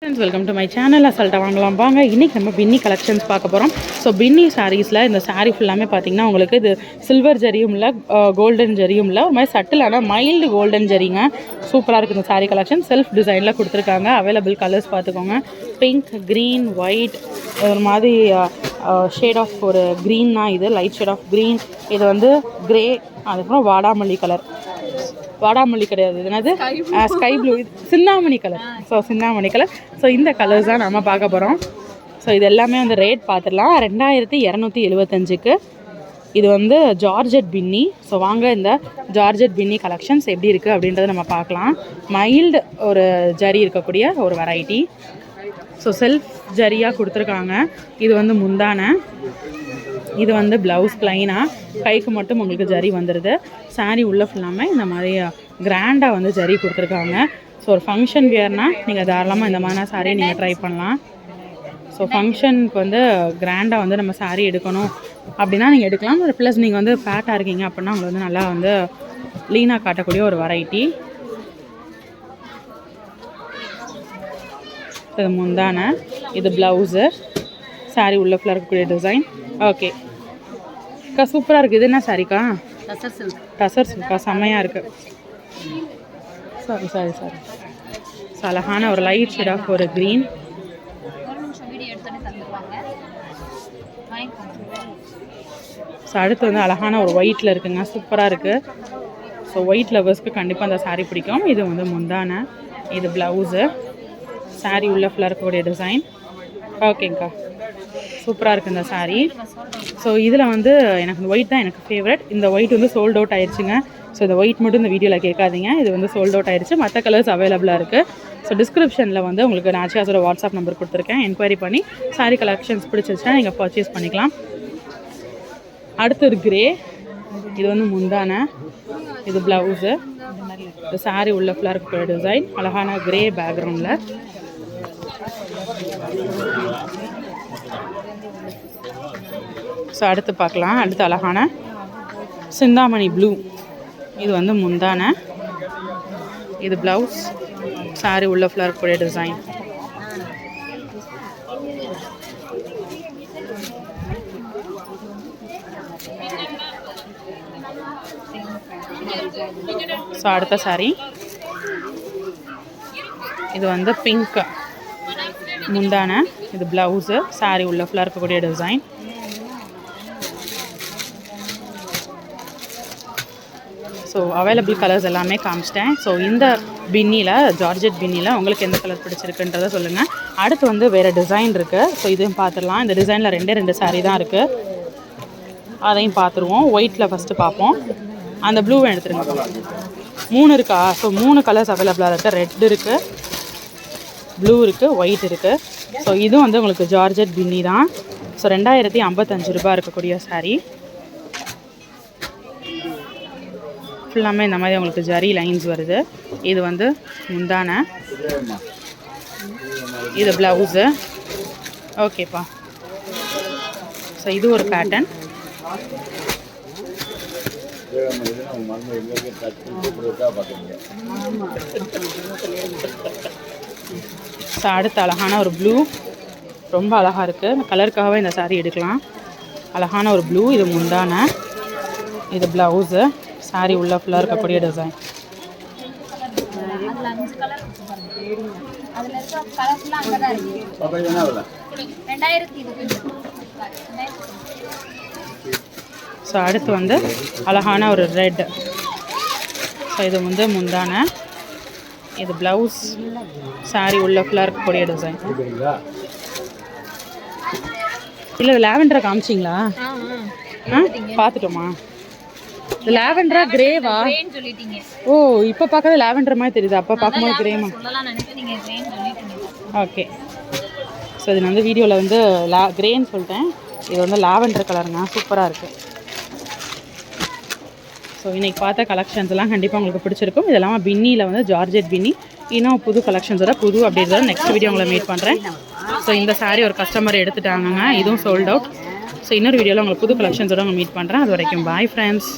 Friends welcome to my channel அசல்ட்டை வாங்கலாம். வாங்க இன்றைக்கி நம்ம பின்னி கலெக்ஷன்ஸ் பார்க்க போகிறோம் ஸோ பின்னி சாரீஸில் இந்த சாரீ ஃபுல்லாமே பார்த்தீங்கன்னா உங்களுக்கு இது சில்வர் ஜரியும் இல்லை கோல்டன் ஜரியும் இல்லை ஒரு மாதிரி சட்டிலான மைல்டு கோல்டன் ஜரிங்க சூப்பராக இருக்குது இந்த சாரீ கலெக்ஷன் செல்ஃப் டிசைனில் கொடுத்துருக்காங்க. அவைலபிள் கலர்ஸ் பார்த்துக்கோங்க. பிங்க் க்ரீன் ஒயிட் ஒரு மாதிரி ஷேட் ஆஃப் ஒரு க்ரீன் தான் இது. லைட் ஷேட் ஆஃப் க்ரீன் இது வந்து கிரே அதுக்கப்புறம் வாடாமல்லி கலர் வாடாமல்லி கிடையாது. என்னது? ஸ்கை ப்ளூ சிந்தாமணி கலர் ஸோ சிந்தாமணி கலர் ஸோ இந்த கலர்ஸ் தான் நம்ம பார்க்க போகிறோம் ஸோ இது எல்லாமே வந்து ரேட் பார்த்துடலாம். ரெண்டாயிரத்தி இரநூத்தி எழுபத்தஞ்சுக்கு இது வந்து ஜார்ஜெட் பின்னி. ஸோ வாங்க இந்த ஜார்ஜெட் பின்னி கலெக்ஷன்ஸ் எப்படி இருக்குது அப்படின்றத நம்ம பார்க்கலாம். மைல்டு ஒரு ஜரி இருக்கக்கூடிய ஒரு வெரைட்டி ஸோ செல்ஃப் ஜரியாக கொடுத்துருக்காங்க. இது வந்து முந்தான. இது வந்து ப்ளவுஸ் ப்ளைனாக கைக்கு மட்டும் உங்களுக்கு ஜரி வந்துடுது சாரீ உள்ள ஃபுல்லாமே இந்த மாதிரி கிராண்டாக வந்து ஜரி கொடுத்துருக்காங்க. ஸோ ஒரு ஃபங்க்ஷன் வியர்னால் நீங்கள் தாராளமாக இந்த மாதிரி சாரீ நீங்கள் ட்ரை பண்ணலாம். ஸோ ஃபங்க்ஷனுக்கு வந்து கிராண்டாக வந்து நம்ம சாரீ எடுக்கணும். அப்படின்னா நீங்கள் எடுக்கலாம். ப்ளஸ் நீங்கள் வந்து ஃபேட்டாக இருக்கீங்க அப்படின்னா உங்களுக்கு வந்து நல்லா வந்து லீனாக காட்டக்கூடிய ஒரு வெரைட்டி இது முந்தான. இது ப்ளவுஸு saree உள்ள ஃபுல்லாக இருக்கக்கூடிய டிசைன் ஓகே அக்கா சூப்பராக இருக்குது இது என்ன சாரிக்கா டசர் சில்கா செம்மையாக இருக்குது சாரி சாரி சாரி அழகான ஒரு லைட் ஷேட் ஆஃப் ஒரு க்ரீன் ஸோ அடுத்து வந்து அழகான ஒரு ஒயிட்டில் இருக்குங்க. சூப்பராக இருக்குது ஸோ ஒயிட் லவர்ஸ்க்கு கண்டிப்பாக அந்த saree பிடிக்கும். இது வந்து முந்தான. இது ப்ளவுஸு saree உள்ள ஃபுல்லாக இருக்கக்கூடிய டிசைன் ஓகேங்க்கா சூப்பராக இருக்குது இந்த சாரீ ஸோ இதில் வந்து எனக்கு இந்த ஒயிட் தான் எனக்கு ஃபேவரட் இந்த ஒயிட் வந்து சோல்ட் அவுட் ஆயிடுச்சுங்க ஸோ இந்த ஒயிட் மட்டும் இந்த வீடியோவில் கேட்காதீங்க. இது வந்து சோல்ட் அவுட் ஆயிடுச்சு மற்ற கலர்ஸ் அவைலபிளாக இருக்குது ஸோ டிஸ்கிரிப்ஷனில் வந்து உங்களுக்கு நாச்சியாஸோட வாட்ஸ்அப் நம்பர் கொடுத்துருக்கேன். என்கொயரி பண்ணி சாரீ கலெக்ஷன்ஸ் பிடிச்சிருச்சுன்னா நீங்கள் பர்ச்சேஸ் பண்ணிக்கலாம். அடுத்தது கிரே இது வந்து முந்தான. இது ப்ளவுஸு இது saree உள்ள ஃபுல்லாக இருக்கக்கூடிய டிசைன் அழகான கிரே பேக்ரவுண்டில் ஸோ அடுத்து பார்க்கலாம். அடுத்து அழகான சிந்தாமணி ப்ளூ இது வந்து முந்தான. இது ப்ளவுஸ் சாரி உள்ள ஃப்ளவர் கூடிய டிசைன் ஸோ அடுத்த சாரி இது வந்து பிங்க் முந்தான. இது ப்ளவுஸு saree உள்ள ஃபுல்லாக இருக்கக்கூடிய டிசைன் ஸோ அவைலபிள் கலர்ஸ் எல்லாமே காமிச்சிட்டேன். ஸோ இந்த பின்னியில் ஜார்ஜெட் பின்னியில் உங்களுக்கு எந்த கலர் பிடிச்சிருக்குன்றதை சொல்லுங்கள் அடுத்து வந்து வேறு டிசைன் இருக்குது ஸோ இதையும் பார்த்துடலாம் இந்த டிசைனில் ரெண்டே ரெண்டு சாரீ தான் இருக்குது அதையும் பார்த்துருவோம் ஒயிட்டில் ஃபஸ்ட்டு பார்ப்போம் அந்த ப்ளூவை எடுத்துருங்க. மூணு இருக்கா? ஸோ மூணு கலர்ஸ் அவைலபிளாக இருக்குது ரெட் இருக்குது ப்ளூ இருக்குது ஒயிட் இருக்குது ஸோ இதுவும் வந்து உங்களுக்கு ஜார்ஜட் பின்னி தான். ஸோ ரெண்டாயிரத்தி ஐம்பத்தஞ்சு ரூபாய் இருக்கக்கூடிய சாரீ ஃபுல்லாமே இந்த மாதிரி உங்களுக்கு ஜரி லைன்ஸ் வருது. இது வந்து முந்தான. இது ப்ளவுஸு ஓகேப்பா ஸோ இது ஒரு பேட்டர்ன் ஸோ அடுத்து அழகான ஒரு ப்ளூ ரொம்ப அழகாக இருக்குது இந்த கலருக்காகவே இந்த saree எடுக்கலாம். அழகான ஒரு ப்ளூ இது முந்தான. இது ப்ளவுஸு saree உள்ள ஃபுல்லாக இருக்கக்கூடிய டிசைன் ஸோ அடுத்து வந்து அழகான ஒரு ரெட் ஸோ இது வந்து முந்தான. இது ப்ளவுஸ் சாரி உள்ள ஃபுல்லாக இருக்கக்கூடிய டிசைன் இல்லை லாவெண்டரை காமிச்சிங்களா? ஆ பார்த்துட்டோமா? இது லாவெண்டரா கிரேவா ஓ இப்போ பார்க்கறது லாவெண்டர் மாதிரி தெரியுது. அப்போ பார்க்கும்போது கிரேமா ஓகே. ஸோ இது வந்து வீடியோவில் வந்து லா கிரேன்னு சொல்லிட்டேன். இது வந்து லாவெண்டர் கலருங்க சூப்பராக இருக்குது ஸோ இன்றைக்கி பார்த்த கலெக்ஷன்ஸ் எல்லாம் கண்டிப்பாக உங்களுக்கு பிடிச்சிருக்கும். இதெல்லாம் பின்னியில் வந்து ஜார்ஜெட் பின்னி. இன்னும் புது கலெக்ஷன்ஸோட புது அப்படின்றத நெக்ஸ்ட் வீடியோ உங்களை மீட் பண்ணுறேன் ஸோ இந்த saree ஒரு கஸ்டமர் எடுத்துட்டாங்கங்க. இதுவும் சோல்ட் அவுட் ஸோ இன்னொரு வீடியோவில் உங்களுக்கு புது கலெக்ஷன்ஸோட உங்களை மீட் பண்ணுறேன் அது வரைக்கும் பாய் ஃப்ரெண்ட்ஸ்